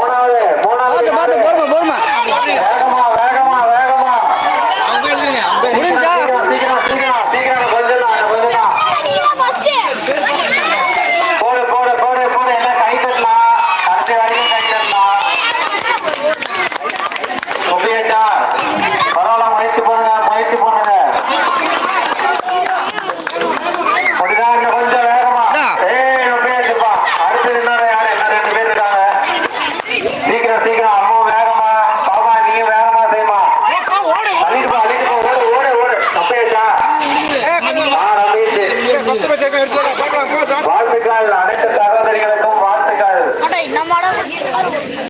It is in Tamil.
அவனால